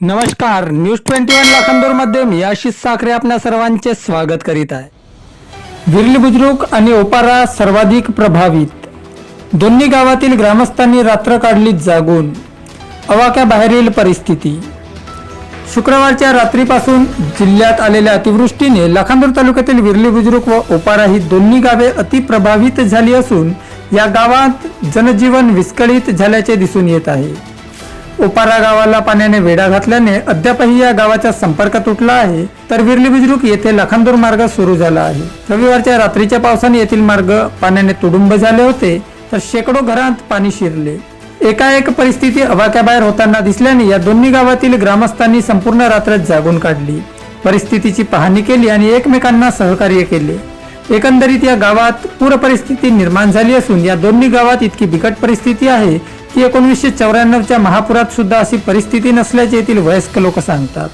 नमस्कार news twenty one लाखांदूरमध्ये मी आशिष साखरे आपल्या सर्वांचे स्वागत करीत आहे. विरली बुजुर्ग आणि ओपारा सर्वाधिक प्रभावित. दोन्ही गावातील ग्रामस्थांनी रात्र काढली जागून अवाक्याबाहेरील परिस्थिती. शुक्रवारच्या रात्रीपासून जिल्ह्यात आलेल्या अतिवृष्टीने लाखांदूर तालुक्यातील विरली बुजुर्ग व ओपारा ही दोन्ही गावे अतिप्रभावित झाली असून या गावात जनजीवन विस्कळीत झाल्याचे दिसून येत आहे. ओपारा गावाला पाण्याने वेढा घातल्याने अद्यापही या गावाचा संपर्क तुटला आहे तर विरली बुजरुक येथे लखनदूर मार्ग सुरू झाला आहे. रविवारच्या रात्रीच्या पावसाने येथील मार्ग पाण्याने तुडुंब झाले होते तर शेकडो घरात पाणी शिरले. एकाएक परिस्थिती अवाक्याबाहेर होताना दिसल्याने या दोन्ही गावातील ग्रामस्थांनी संपूर्ण रात्र जागून काढली. परिस्थितीची पाहणी केली आणि एकमेकांना सहकार्य केले. एकंदरीत या गावात पूर परिस्थिती निर्माण झाली असून या दोन्ही गावात इतकी बिकट परिस्थिती आहे की एकोणीसशे चौऱ्याण्णवच्या महापुरात सुद्धा अशी परिस्थिती नसल्याचे येथील वयस्क लोक सांगतात.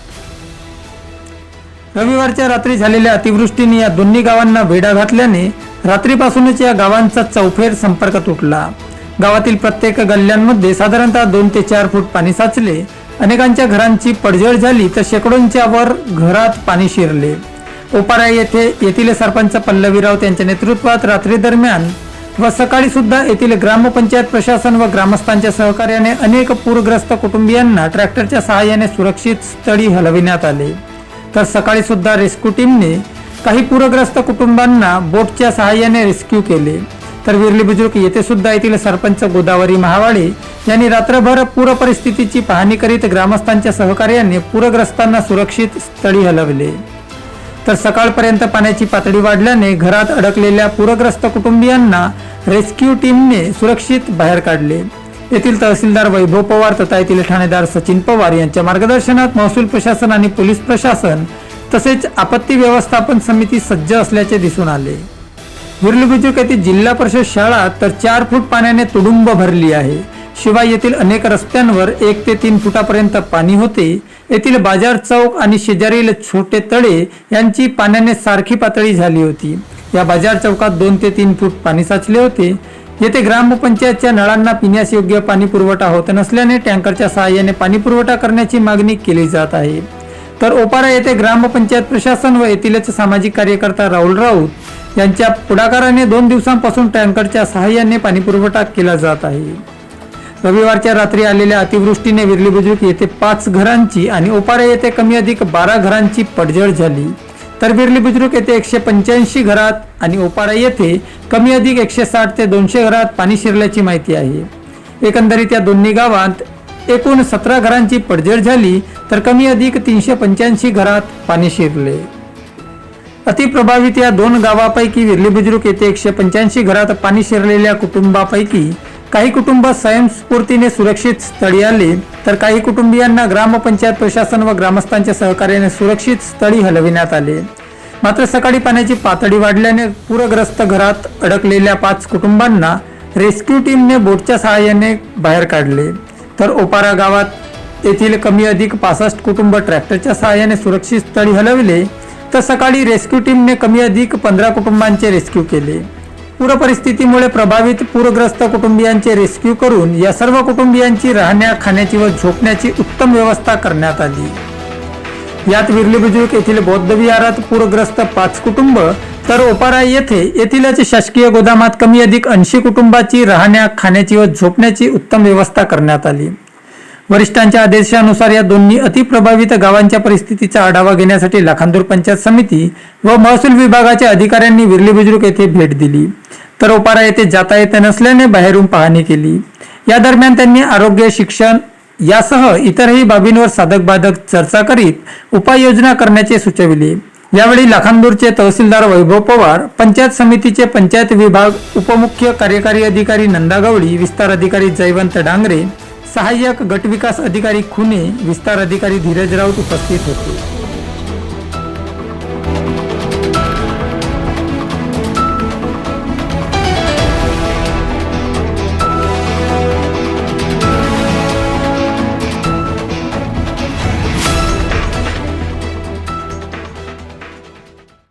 रविवारच्या रात्री झालेल्या अतिवृष्टीने या दोन्ही गावांना वेढा घातल्याने रात्रीपासूनच या गावांचा चौफेर संपर्क तुटला. गावातील प्रत्येक गल्ल्यांमध्ये साधारणतः दोन ते चार फूट पाणी साचले. अनेकांच्या घरांची पडझड झाली तर शेकडोंच्या वर घरात पाणी शिरले. ओपारा येथे येथील सरपंच पल्लवी राऊत यांच्या नेतृत्वात रात्री दरम्यान व सकाळी सुद्धा येथील ग्रामपंचायत प्रशासन व ग्रामस्थांच्या सहकार्याने अनेक पूरग्रस्त कुटुंबियांना ट्रॅक्टरच्या सहाय्याने सुरक्षित स्थळी हलविण्यात आले. तर सकाळी सुद्धा रेस्क्यू टीमने काही पूरग्रस्त कुटुंबांना बोटच्या सहाय्याने रेस्क्यू केले. तर विरली बुजुर्ग येथे सुद्धा येथील सरपंच गोदावरी महावाडे यांनी रात्रभर पूर परिस्थितीची पाहणी करीत ग्रामस्थांच्या सहकार्याने पूरग्रस्तांना सुरक्षित स्थळी हलवले. तर सकाळपर्यंत पाण्याची पातळी वाढल्याने घरात अडकलेल्या पूरग्रस्त कुटुंबियांना रेस्क्यू टीमने सुरक्षित बाहेर काढले. येथील तहसीलदार वैभव पवार तथा येथील ठाणेदार सचिन पवार यांच्या मार्गदर्शनात महसूल प्रशासन आणि पोलीस प्रशासन तसेच आपत्ती व्यवस्थापन समिती सज्ज असल्याचे दिसून आले. विरली बुजुर्ग येथील जिल्हा परिषद शाळा तर चार फूट पाण्याने तुडुंब भरली आहे. शिवाय येथील अनेक रस्त्यांवर एक ते तीन फुटापर्यंत पाणी होते. येथील बाजार चौक आणि शेजारील छोटे तळे यांची पाण्याने सारखी पातळी झाली होती. या बाजार चौकात दोन ते तीन फूट पाणी साचले होते. येथे ग्रामपंचायतच्या नळांना पिण्यास योग्य पाणी पुरवठा होत नसल्याने टँकरच्या सहाय्याने पाणी पुरवठा करण्याची मागणी केली जात आहे. तर ओपारा येथे ग्रामपंचायत प्रशासन व येथीलच सामाजिक कार्यकर्ता राहुल राऊत यांच्या पुढाकाराने दोन दिवसांपासून टँकरच्या सहाय्याने पाणी पुरवठा केला जात आहे. रविवारच्या रात्री आलेल्या अतिवृष्टीने विरली बुजुर्ग येथे पाच घरांची आणि ओपारे येथे कमी अधिक बारा घरांची पडझड झाली. तर विरली बुजुर्ग येथे एकशे पंच्याऐंशी घरात आणि ओपारा येथे कमी अधिक एकशे साठ ते दोनशे घरात पाणी शिरल्याची माहिती आहे. एकंदरीत या दोन्ही गावात एकूण सतरा घरांची पडझड झाली तर कमी अधिक तीनशे पंच्याऐंशी घरात पाणी शिरले. अतिप्रभावित या दोन गावापैकी विरली बुजुर्ग येथे एकशे पंच्याऐंशी घरात पाणी शिरलेल्या कुटुंबापैकी काही कुटुंब स्वयंस्फूर्तीने सुरक्षित स्थळी आले तर काही कुटुंबियांना ग्रामपंचायत प्रशासन व ग्रामस्थांच्या सहकार्याने सुरक्षित स्थळी हलविण्यात आले. मात्र सकाळी पाण्याची पातळी वाढल्याने पूरग्रस्त घरात अडकलेल्या पाच कुटुंबांना रेस्क्यू टीमने बोटच्या सहाय्याने बाहेर काढले. तर ओपारा गावात येथील कमी अधिक पासष्ट कुटुंब ट्रॅक्टरच्या सहाय्याने सुरक्षित स्थळी हलविले तर सकाळी रेस्क्यू टीमने कमी अधिक पंधरा कुटुंबांचे रेस्क्यू केले. पूरपरिस्थितीमुळे प्रभावित पूरग्रस्त कुटुंबियांचे रेस्क्यू करून या सर्व कुटुंबियांची राहण्या खाण्याची व झोपण्याची उत्तम व्यवस्था करण्यात आली. यात विरली बुजुर्ग येथील बौद्ध विहारात पूरग्रस्त पाच कुटुंब तर ओपारा येथे येथीलच शासकीय गोदामात कमी अधिक ऐंशी कुटुंबाची राहण्या खाण्याची व झोपण्याची उत्तम व्यवस्था करण्यात आली. वरिष्ठांच्या आदेशानुसार या दोन्ही अतिप्रभावित गावांच्या परिस्थितीचा आढावा घेण्यासाठी लाखांदूर पंचायत समिती व महसूल विभागाच्या अधिकाऱ्यांनी विरली बुजुर्ग येथे भेट दिली. तर ओपारा येथे जाता येत नसल्याने बाहेरून पाहणी केली. या दरम्यान त्यांनी आरोग्य शिक्षण यासह इतरही बाबींवर साधक बाधक चर्चा करीत उपाययोजना करण्याचे सुचविले. यावेळी लाखांदूरचे तहसीलदार वैभव पवार पंचायत समितीचे पंचायत विभाग उपमुख्य कार्यकारी अधिकारी नंदा गवळी विस्तार अधिकारी जयवंत डांगरे सहाय्यक गटविकास अधिकारी खुने विस्तार अधिकारी धीरज राऊत उपस्थित होते।